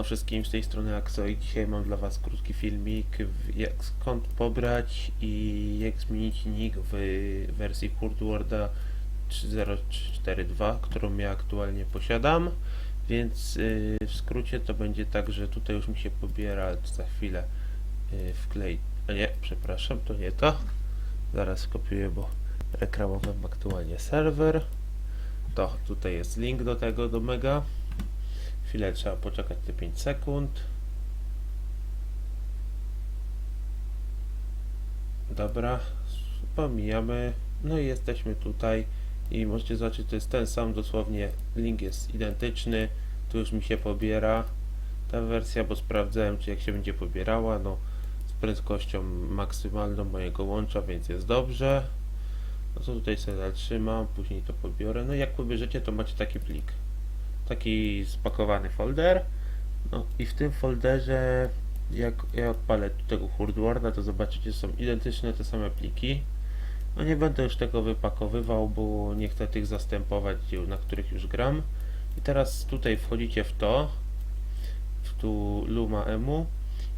Siemano wszystkim, z tej strony Axo i dzisiaj mam dla was krótki filmik jak skąd pobrać i jak zmienić nick w wersji Hurdworda 3042, którą ja aktualnie posiadam. Więc yy, w skrócie to będzie tak, że tutaj już mi się pobiera za chwilę yy, wklej... A nie, przepraszam, to nie to. Zaraz kopiuję, bo reklamowałem aktualnie serwer. To tutaj jest link do tego, do mega. Chwilę trzeba poczekać te 5 sekund. Dobra, pomijamy. No i jesteśmy tutaj i możecie zobaczyć, to jest ten sam, dosłownie link jest identyczny. Tu już mi się pobiera ta wersja, bo sprawdzałem, czy jak się będzie pobierała, no z prędkością maksymalną mojego łącza, więc jest dobrze. No to tutaj sobie zatrzymam, później to pobiorę. No jak pobierzecie, to macie taki plik taki spakowany folder. No i w tym folderze, jak ja odpalę tego Hurdwarda, to zobaczycie, są identyczne te same pliki. No nie będę już tego wypakowywał, bo nie chcę tych zastępować, na których już gram. I teraz tutaj wchodzicie w to, w tu Luma Emu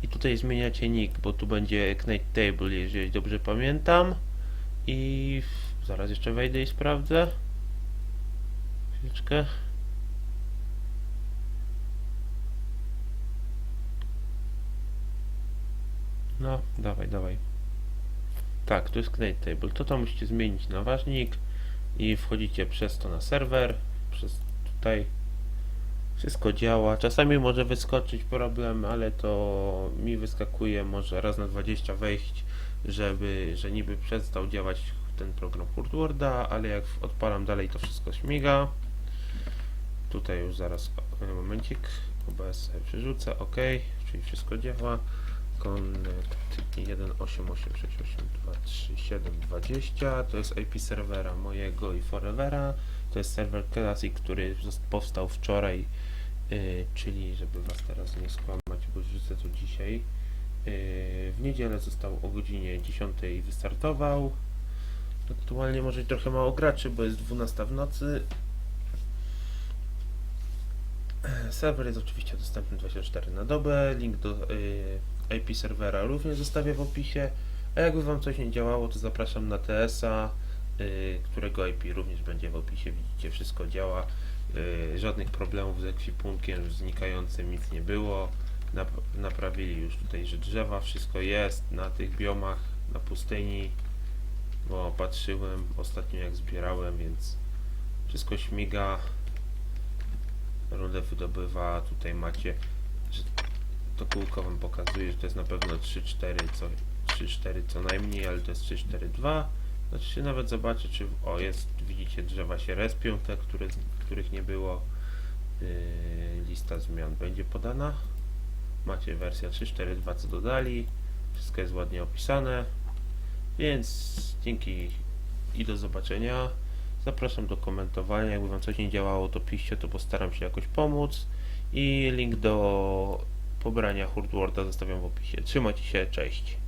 i tutaj zmieniacie nick, bo tu będzie Knight Table, jeżeli dobrze pamiętam. I zaraz jeszcze wejdę i sprawdzę. Chwileczkę. No, dawaj, dawaj. Tak, tu jest Knight Table. To to musicie zmienić na ważnik i wchodzicie przez to na serwer, przez tutaj. Wszystko działa. Czasami może wyskoczyć problem, ale to mi wyskakuje może raz na 20 wejść, żeby, że niby przestał działać ten program Hurdworda, ale jak odpalam dalej to wszystko śmiga. Tutaj już zaraz, momencik, OBS przerzucę, ok, czyli wszystko działa. Connect 18868237720 to jest IP serwera mojego i Forevera. To jest serwer Classic, który powstał wczoraj, yy, czyli żeby was teraz nie skłamać, bo wrzucę to dzisiaj. Yy, w niedzielę został o godzinie 10 wystartował. Aktualnie może trochę mało graczy, bo jest 12 w nocy. Serwer jest oczywiście dostępny 24 na dobę. Link do y, IP serwera również zostawię w opisie. A jakby Wam coś nie działało, to zapraszam na TS-a, y, którego IP również będzie w opisie. Widzicie, wszystko działa. Y, żadnych problemów z ekwipunkiem znikającym nic nie było. Nap naprawili już tutaj, że drzewa, wszystko jest na tych biomach, na pustyni. Bo patrzyłem ostatnio jak zbierałem, więc wszystko śmiga rundę wydobywa, tutaj macie, to kółko wam pokazuje, że to jest na pewno 3-4 co 3-4 co najmniej, ale to jest 3-4-2 znaczy się nawet zobaczę, czy o jest, widzicie drzewa się respią, te, które, których nie było. Yy, lista zmian będzie podana. Macie wersja 3.4.2 co dodali. Wszystko jest ładnie opisane. Więc dzięki i do zobaczenia. Zapraszam do komentowania. Jakby Wam coś nie działało, to piszcie, to postaram się jakoś pomóc. I link do pobrania Hurdworda zostawiam w opisie. Trzymajcie się, cześć.